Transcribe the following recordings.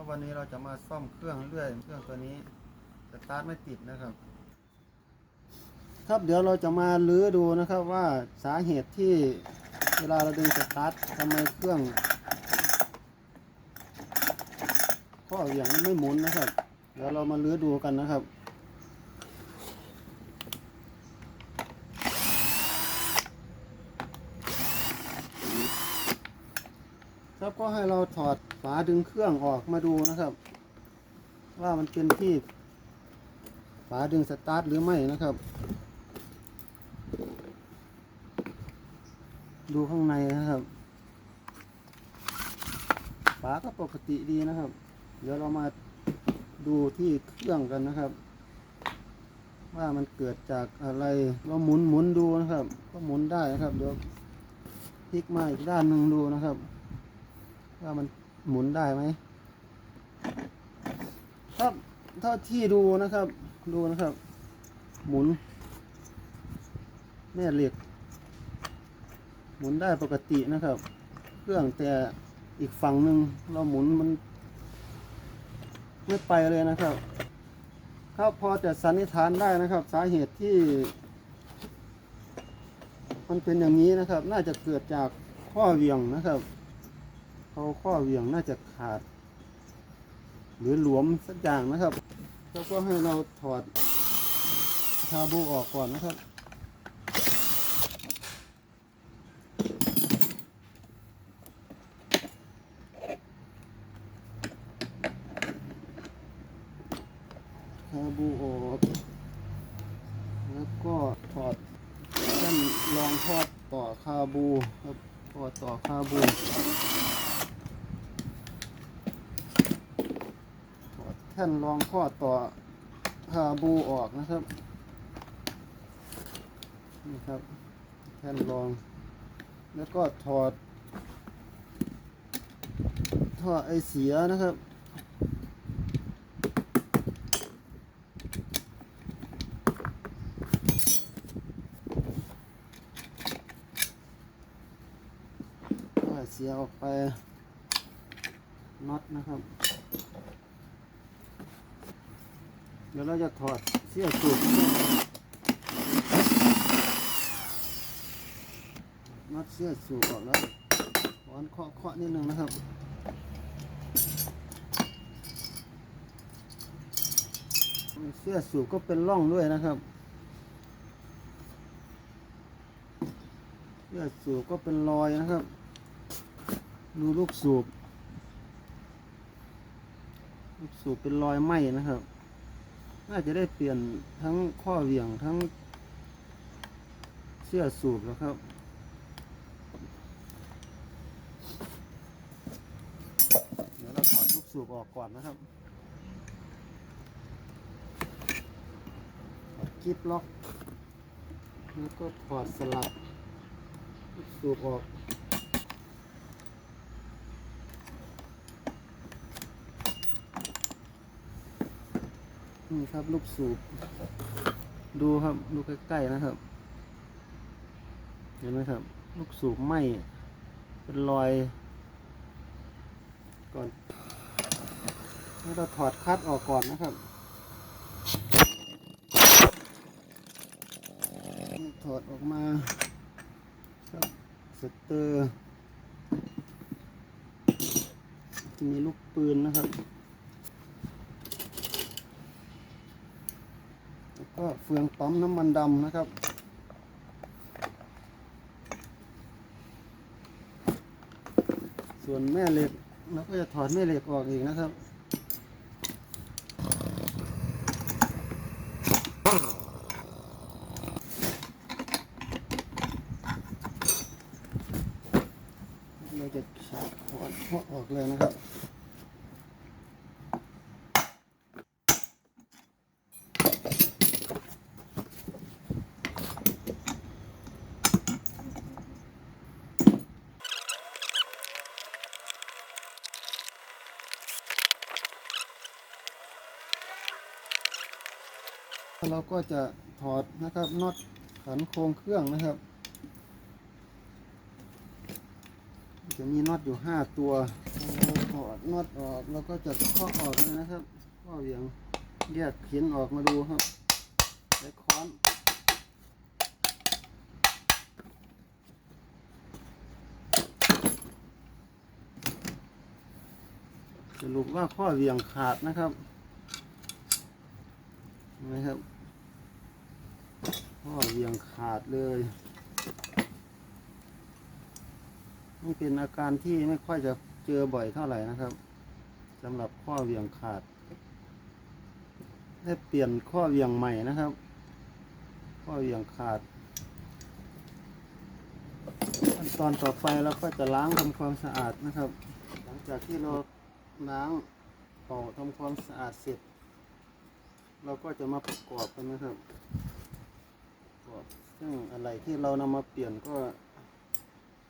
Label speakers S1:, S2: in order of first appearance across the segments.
S1: ครับวันนี้เราจะมาซ่อมเครื่องเรื่อยเครื่องตัวนี้สตาร์ทไม่ติดนะครับ ครับเดี๋ยวเราจะมาลื้อดูนะครับว่าสาเหตุที่เวลาเราดึงสตาร์ททำไมเครื่องข้อเหวี่ยงไม่หมุนนะครับ เดี๋ยวเรามาลื้อดูกันนะครับ ครับ ก็ให้เราถอดฝาดึงเครื่องออกมาดูนะครับ ว่ามันเป็นที่ฝาดึงสตาร์ทหรือไม่นะครับ ดูข้างในนะครับ ฝาก็ปกติดีนะครับ เดี๋ยวเรามาดูที่เครื่องกันนะครับ ว่ามันเกิดจากอะไรเราหมุนหมุนดูนะครับ ก็หมุนได้นะครับ เดี๋ยวพลิกมาอีกด้านหนึ่งดูนะครับ ว่ามันหมุนได้ไหมครับเท่าที่ดูนะครับ ดูนะครับ หมุน แม่เหล็ก หมุนได้ปกตินะครับ เครื่องแต่อีกฝั่งหนึ่งเราหมุนมันไม่ไปเลยนะครับ ครับพอจะสันนิษฐานได้นะครับ สาเหตุที่ มันเป็นอย่างนี้นะครับ น่าจะเกิดจากข้อเหวี่ยงนะครับ เขาข้อเหวี่ยงน่าจะขาด หรือหลวมสักอย่างนะครับ แล้วก็ให้เราถอดชาบูออกก่อนนะครับ คาบูออก แล้วก็ถอดเส้นรองทอดต่อคาบูครับทอดต่อคาบู แท่นรองทอต่อคาบูออกนะครับ นี่ครับ แท่นรอง แล้วก็ถอด ท่อไอเสียนะครับก็เสียออกไปน็อตนะครับ เดี๋ยวเราจะถอดเสียสูบน็อตเสียสูบออกแล้วขอนเคาะเคาะนิดนึงนะครับเสียสูบก็เป็นร่องด้วยนะครับเลือสูบก็เป็นรอยนะครับ ดูลูกสูบ ลูกสูบเป็นรอยไหมนะครับ น่าจะได้เปลี่ยนทั้งข้อเหวี่ยงทั้งเสื้อสูบแล้วครับ เดี๋ยวเราถอดลูกสูบออกก่อนนะครับถอดกิ๊บล็อก แล้วก็ถอดสลักสูบออก นี่ครับลูกสูบ ดูครับดูใกล้ๆนะครับ เห็นไหมครับ ลูกสูบไหมเป็นรอย ก่อนให้เราถอดคัดออกก่อนนะครับ ถอดออกมาครับสเตอร์จะมีลูกปืนนะครับ แล้ว ก็เฟืองปั๊มน้ำมันดำนะครับ ส่วนแม่เหล็กเราก็จะถอดแม่เหล็กออกอีกนะครับเราจะฉากถอดเพาะออกเลยนะครับ เราก็จะถอดนะครับน็อตขันโครงเครื่องนะครับ จะมีน็อตอยู่ห้าตัวโอ้โหอดน็อตออกแล้วก็จะข้อออกเลยนะครับข้อเหวี่ยงแยกเข็นออกมาดูครับใช้ค้อนสรุปว่าข้อเหวี่ยงขาดนะครับ นะครับข้อเหวี่ยงขาดเลยนี่เป็นอาการที่ไม่ค่อยจะเจอบ่อยเท่าไหร่นะครับสำหรับข้อเหวี่ยงขาดได้เปลี่ยนข้อเหวี่ยงใหม่นะครับ ข้อเหวี่ยงขาดขั้นตอนต่อไปเราก็จะล้างทำความสะอาดนะครับ หลังจากที่เราล้างเป่าทำความสะอาดเสร็จ เราก็จะมาประกอบกันนะครับก็ซึ่งอะไรที่เรานำมาเปลี่ยนก็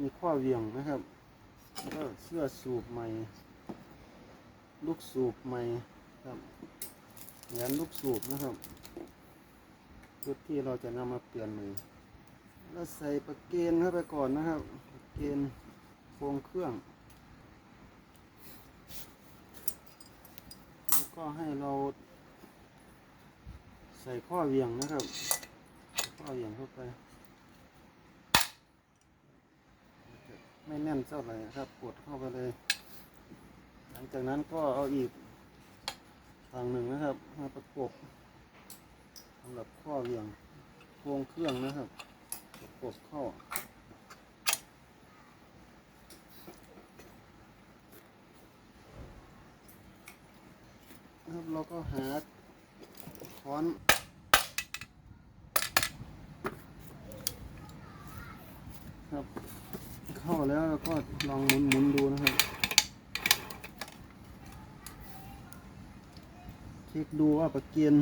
S1: มีข้อเวียงนะครับแล้วก็เสื้อสูบใหม่ ลูกสูบใหม่ครับแหวนลูกสูบนะครับชุดที่เราจะนำมาเปลี่ยนใหม่แล้วใส่ประเกนเข้าไปก่อนนะครับประเกนโครงเครื่อง แล้วก็ให้เรา ใส่ข้อเวียงนะครับข้อเวียงเข้าไป ไม่แน่นเท่าไหร่ครับ กดเข้าไปเลย หลังจากนั้นก็เอาอีกฝั่งหนึ่งนะครับ มาประกบสำหรับข้อเวียงโครงเครื่องนะครับ ประกบเข้านะครับเราก็หาค้อน ครับ เข้าแล้วเราก็ลองหมุนหมุนดูนะครับเช็คดูว่าประเกียน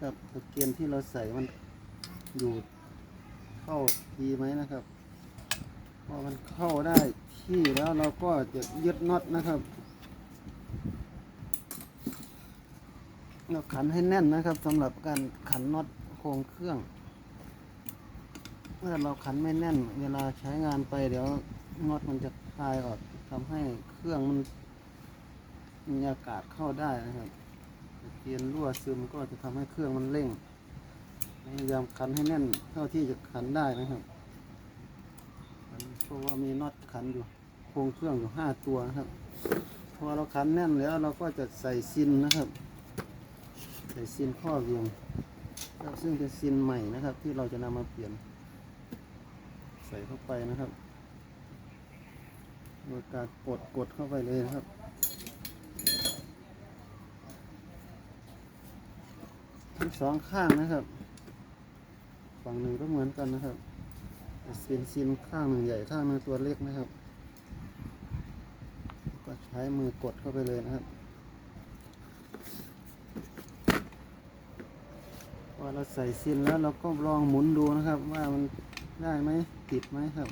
S1: กับประเกียนที่เราใส่มันอยู่เข้าดีไหมนะครับพอมันเข้าได้ที่แล้วเราก็จะยึดน็อตนะครับเราขันให้แน่นนะครับสำหรับการขันน็อตโครงเครื่อง เมื่อเราขันไม่แน่น เวลาใช้งานไปเดี๋ยวน็อตมันจะคลายออกทำให้เครื่องมันมีอากาศเข้าได้นะครับเกียนรั่วซึมก็จะทำให้เครื่องมันเร่งพยายามขันให้แน่นเท่าที่จะขันได้นะครับเพราะว่ามีน็อตขันอยู่โครงเครื่องอยู่ห้าตัวนะครับพอเราขันแน่นแล้วเราก็จะใส่ซินนะครับ ใส่ซินข้อเวียงครับซึ่งเป็นซินใหม่นะครับ ที่เราจะนำมาเปลี่ยน ส่เข้าไปนะครับโดยการกดกดเข้าไปเลยนะครับทั้งสองข้างนะครับฝั่งหนึ่งก็เหมือนกันนะครับแต่ซินซินข้างหนึ่งใหญ่ข้างหนึ่งตัวเล็กนะครับ ก็ใช้มือกดเข้าไปเลยนะครับพอเราใส่ซินแล้วเราก็ลองหมุนดูนะครับ ว่ามัน ได้ไหมติดไหมครับ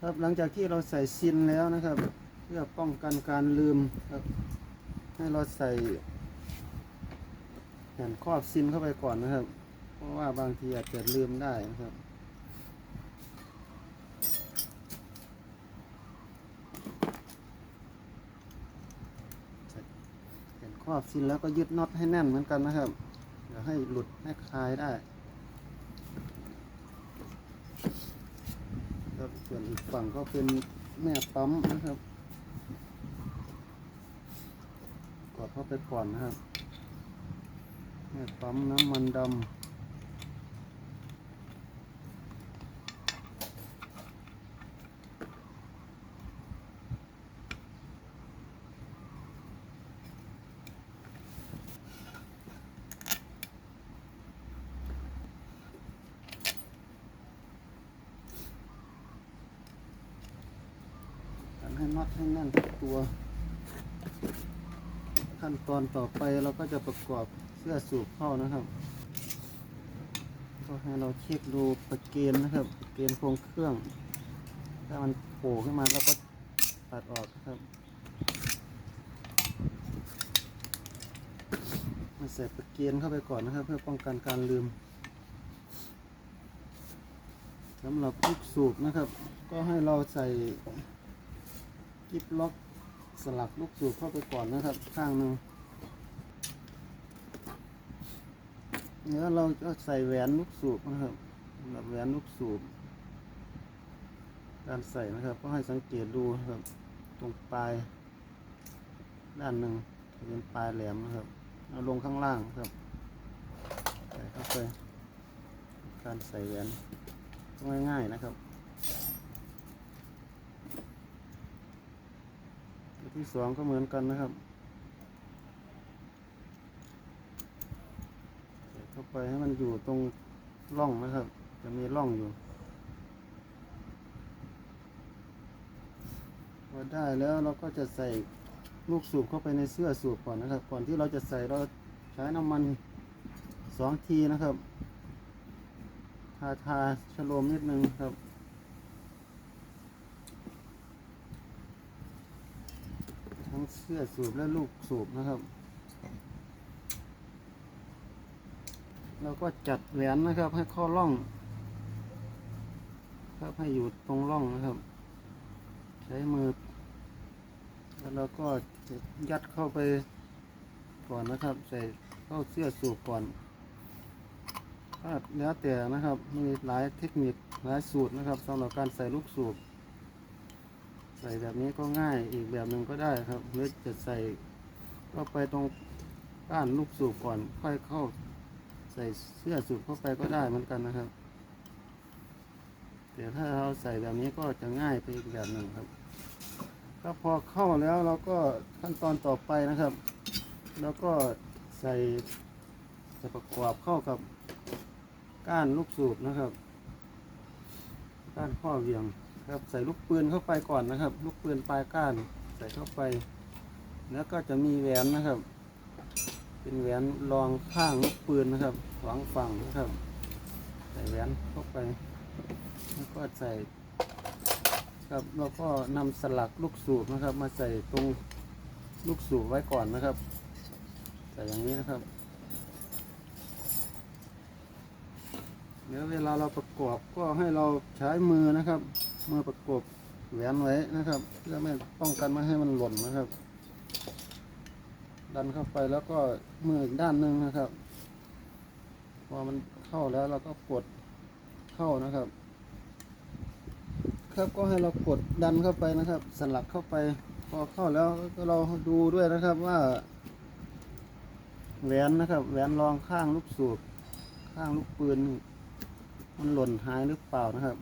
S1: ครับหลังจากที่เราใส่ซินแล้วนะครับ เพื่อป้องกันการลืมครับ ให้เราใส่แผ่นครอบซินเข้าไปก่อนนะครับ เพราะว่าบางทีอาจจะลืมได้นะครับ เห็นค รอบซินแล้วก็ยึดน็อตให้แน่นเหมือนกันนะครับเดี๋ยวให้หลุดให้คลายได้ครับส่วนอีกฝั่งก็เป็นแม่ปั๊มนะครับกดเข้าไปก่อนนะครับแม่ปั๊มน้ำมันดำทำให้น็อตให้แน่นทุกตัว ขั้น ต่อไปเราก็จะประกอบเสื้อสูบเข้านะครับ ก็ให้เราเช็คดูประเกนนะครับประเกนโครงเครื่อง ถ้ามันโผล่ขึ้นมาแล้วก็ตัดออกนะครับมาใส่ประเกนเข้าไปก่อนนะครับ เพื่อป้องกันการลืมสำหรับลูกสูบนะครับ ก็ให้เราใส่กิฟล็อกสลักลูกสูบเข้าไปก่อนนะครับ ข้างหนึ่ง แล้วเราก็ใส่แหวนลูกสูบนะครับสำหรับแหวนลูกสูบ การใส่นะครับ ก็ให้สังเกตดูนะครับ ตรงปลาย ด้านหนึ่งเป็นปลายแหลมนะครับ เอาลงข้างล่างครับ ใส่เข้าไป การใส่แหวนง่ายๆนะครับที่สองก็เหมือนกันนะครับ ใส่เข้าไปให้มันอยู่ตรงร่องนะครับ จะมีร่องอยู่พอได้แล้วเราก็จะใส่ลูกสูบเข้าไปในเสื้อสูบก่อนนะครับ ก่อนที่เราจะใส่เราใช้น้ำมันสองทีนะครับ ทาทาชโลมนิดนึงครับทั้งเสื้อสูบและลูกสูบนะครับ เราก็จัดแหวนนะครับ ให้ข้อร่อง ครับให้อยู่ตรงร่องนะครับ ใช้มือ แล้วเราก็จะยัดเข้าไปก่อนนะครับ ใส่เข้าเสื้อสูบก่อนก็แล้วแต่นะครับมีหลายเทคนิคหลายสูตรนะครับสำหรับการใส่ลูกสูบ ใส่แบบนี้ก็ง่ายอีกแบบหนึ่งก็ได้ครับหรือจะใส่เข้าไปตรงก้านลูกสูบก่อน ค่อยเข้า ใส่เสื้อสูบเข้าไปก็ได้เหมือนกันนะครับ แต่ถ้าเราใส่แบบนี้ก็จะง่ายไปอีกแบบหนึ่งครับก็พอเข้าแล้วเราก็ขั้นตอนต่อไปนะครับ แล้วก็ใส่จะประกอบเข้ากับก้านลูกสูบนะครับ ก้านข้อเหวียงครับใส่ลูกปืนเข้าไปก่อนนะครับ ลูกปืนปลายก้านใส่เข้าไป แล้วก็จะมีแหวนนะครับ เป็นแหวนรองข้างลูกปืนนะครับสองฝั่งนะครับ ใส่แหวนเข้าไป แล้วก็ใส่ครับแล้วก็นำสลักลูกสูบนะครับ มาใส่ตรงลูกสูบไว้ก่อนนะครับ ใส่อย่างนี้นะครับเดี๋ยวเวลาเราประกอบก็ให้เราใช้มือนะครับมือประกบแหวนไว้นะครับเพื่อไม่ป้องกันไม่ให้มันหล่นนะครับ ดันเข้าไปแล้วก็มืออีกด้านหนึ่งนะครับพอมันเข้าแล้วเราก็กดเข้านะครับ ครับก็ให้เรากดดันเข้าไปนะครับ สลักเข้าไป พอเข้าแล้วก็เราดูด้วยนะครับว่าแหวนนะครับแหวนรองข้างลูกสูบข้างลูกปืนมันหล่นหายหรือเปล่านะครับ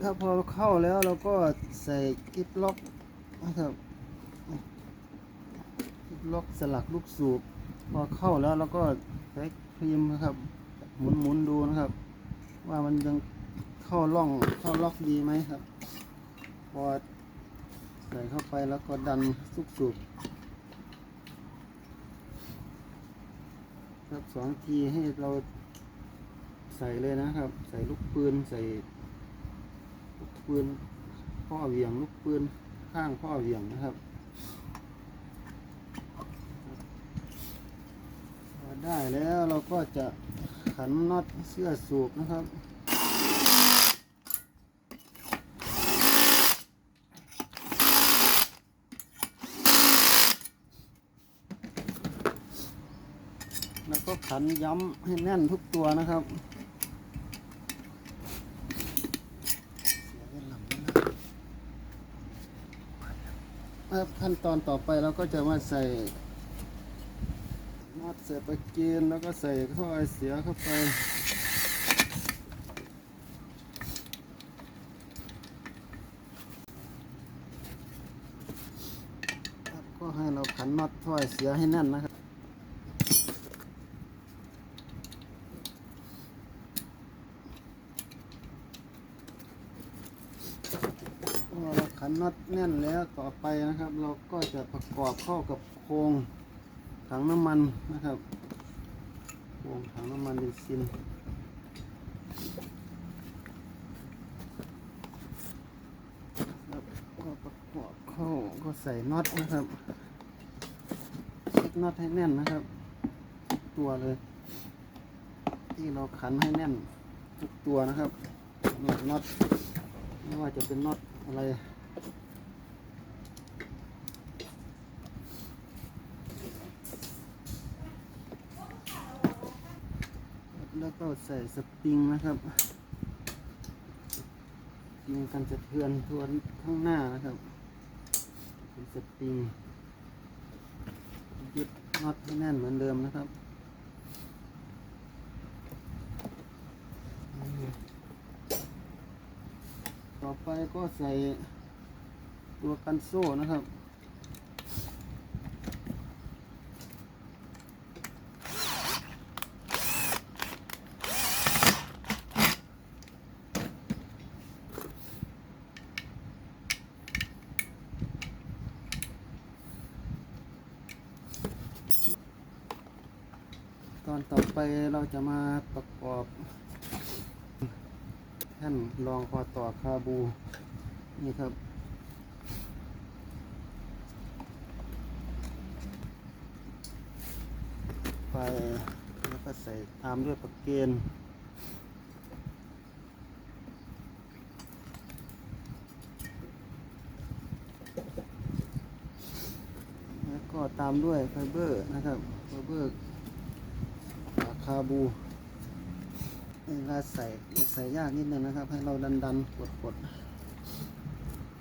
S1: ถ้าพอเข้าแล้วเราก็ใส่กิ๊บล็อกนะครับ ล็อกสลักลูกสูบพอเข้าแล้วเราก็ใช้ครีมนะครับหมุนหมุนดูนะครับ ว่ามันยังเข้าร่องเข้าล็อกดีไหมครับ พอใส่เข้าไปแล้วก็ดันลูกสูบครับสองทีให้เราใส่เลยนะครับ ใส่ลูกปืนใส่ลูกปืนข้อเหวี่ยงลูกปืนข้างข้อเหวี่ยงนะครับพอ ได้แล้วเราก็จะขันน็อตเสื้อสูบนะครับแล้วก็ขันย้ำให้แน่นทุกตัวนะครับครับขั้นตอนต่อไปเราก็จะมาใส่ น็อตใส่ประเกนแล้วก็ใส่ท่อไอเสียเข้าไปก็ให้เราขันน็อตท่อเสียให้แน่นนะครับพอเราขันน็อตแน่นแล้วต่อไปนะครับ เราก็จะประกอบเข้ากับโครง ถังน้ำมันนะครับโครงถังน้ำมันเบนซินก็เข้าก็ใส่น็อตนะครับเช็คน็อตให้แน่นนะครับ ตัวเลย ที่เราขันให้แน่นทุกตัวนะครับน็อตไม่ว่าจะเป็นน็อตอะไร แล้ว ก็ใส่สปริงนะครับสปริงกันสะเทือนทวนข้างหน้านะครับเป็นสปริงยึดน็อตให้แน่นเหมือนเดิมนะครับต่อไปก็ใส่ตัวกันโซ่นะครับ ตอนต่อไปเรา จะมาประกอบแท่นรองคอต่อคาบูนี่ครับไปแล้วก็ใส่ตามด้วยประเกนแล้วก็ตามด้วยไฟเบอร์นะครับไฟเบอร์ คาบูเวลาใส่ใส่ยากนิดนึงนะครับ ให้เราดันดันกดกด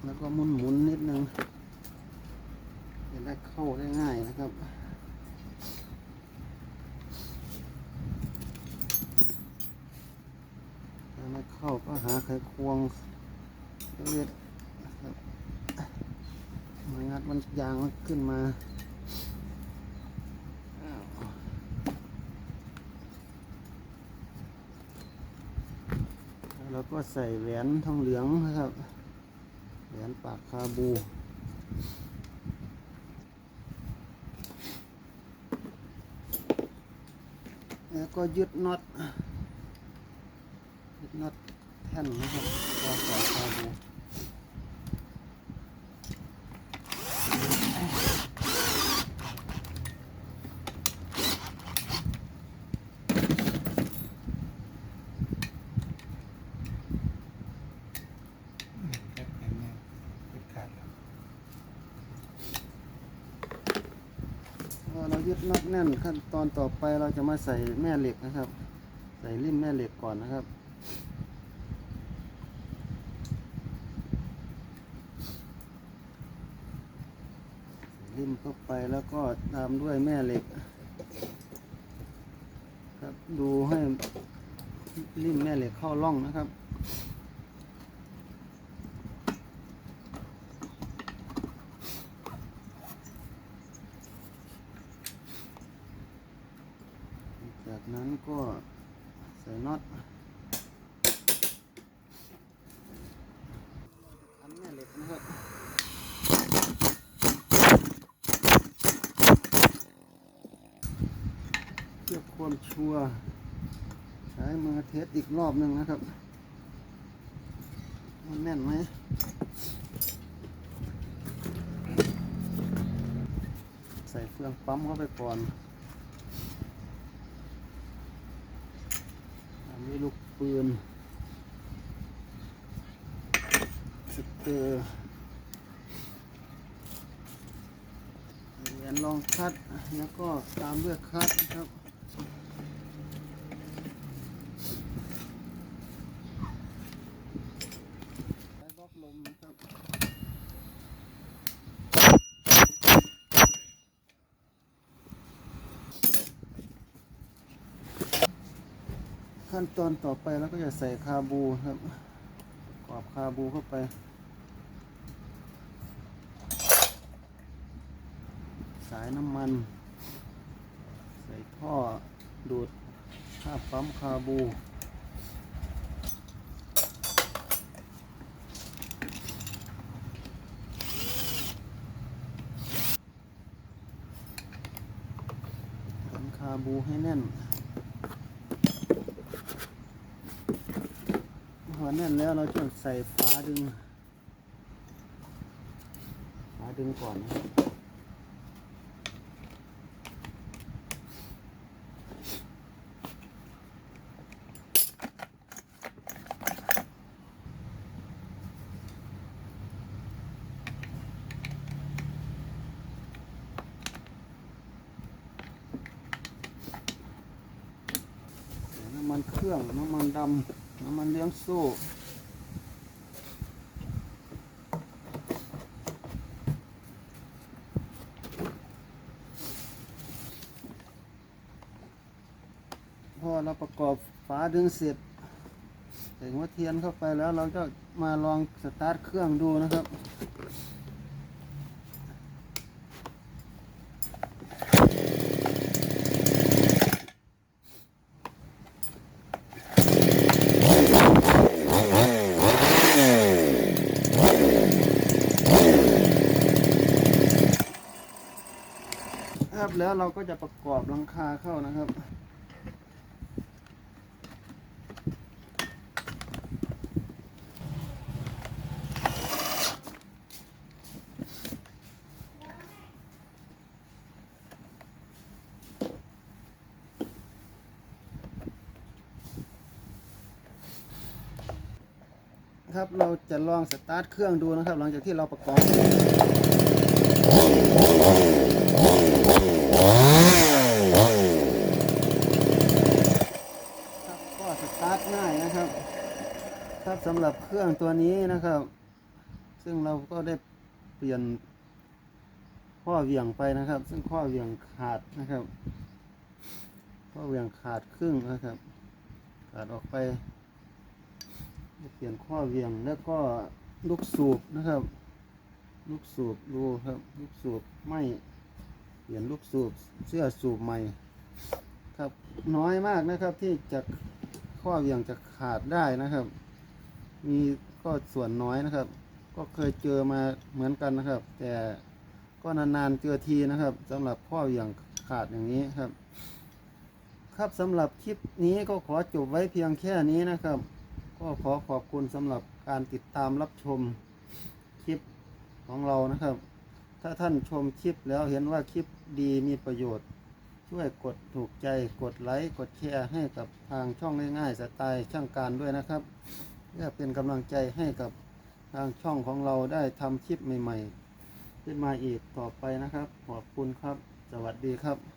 S1: แล้วก็หมุนหมุนนิดนึงจะได้เข้าได้ง่ายนะครับถ้าไม่เข้าก็หาไขควงเล็กๆนะครับมางัดมันยางมันขึ้นมา แล้วก็ใส่แหวนทองเหลืองนะครับ แหวนปากคาบู แล้วก็ยึดน็อตยึดน็อตแท่นนะครับตัวปากคาบู
S2: แค่แข็งแรงไม่ขาดแล้ว
S1: พอเรายึดน็อตแน่น ขั้นตอนต่อไปเราจะมาใส่แม่เหล็กนะครับ ใส่ริ่มแม่เหล็กก่อนนะครับริ่มเข้าไปแล้วก็ตามด้วยแม่เหล็ก ครับดูให้ริ่มแม่เหล็กเข้าร่องนะครับ จา ก็ใส่น็อตอันแม่เหล็กนะครับเพื่อความชัวร์ใช้มือเทสอีกรอบหนึ่งนะครับ มันแน่นไหมใส่เฟืองปั๊มเข้าไปก่อนตามด้วยลูก ปืนสเตอร์เหรียญรองคัดแล้วก็ตามเลือกคัดนะครับ ใช้บล็อกลมนะครับ ขั้นตอนต่อไปเราก็จะใส่คาบูครับกรอบคาบูเข้าไป สายน้ำมัน ใส่ท่อดูดค่าปั๊มคาบูคาบูให้แน่น แน่นแล้วเราจะใส่ฝาดึง ฝาดึงก่อนนะันเครื่องน้ำมันดำ สู้ พอเราประกอบฝาดึงเสร็จใส่หัวเทียนเข้าไปแล้วเราก็มาลองสตาร์ทเครื่องดูนะครับ ครับ แล้วเราก็จะประกอบหลังคาเข้านะครับ ครับเราจะลองสตาร์ทเครื่องดูนะครับ หลังจากที่เราประกอบครับก็สตาร์ทง่ายนะครับ ครับ สำหรับเครื่องตัวนี้นะครับ ซึ่งเราก็ได้เปลี่ยนข้อเหวี่ยงไปนะครับ ซึ่งข้อเหวี่ยงขาดนะครับข้อเหวี่ยงขาดครึ่งนะครับ ขาดออกไป เปลี่ยนข้อเหวี่ยงแล้วก็ลูกสูบนะครับ ลูกสูบดูครับ ลูกสูบไม่เปลี่ยนลูกสูบเสื้อสูบใหม่ครับน้อยมากนะครับที่จะข้อเหวี่ยงจะขาดได้นะครับ มีก็ส่วนน้อยนะครับ ก็เคยเจอมาเหมือนกันนะครับ แต่ก็นานๆเจอทีนะครับสำหรับข้อเหวี่ยงขาดอย่างนี้ครับ ครับสำหรับคลิปนี้ก็ขอจบไว้เพียงแค่นี้นะครับ ก็ขอขอบคุณสำหรับการติดตามรับชมคลิปของเรานะครับ ถ้าท่านชมคลิปแล้วเห็นว่าคลิปดีมีประโยชน์ช่วยกดถูกใจ กดไลค์ กดแชร์ให้กับทางช่องง่ายๆสไตล์ช่างการด้วยนะครับ เพื่อเป็นกำลังใจให้กับทางช่องของเราได้ทำคลิปใหม่ ๆ ขึ้นมาอีกต่อไปนะครับ ขอบคุณครับ สวัสดีครับ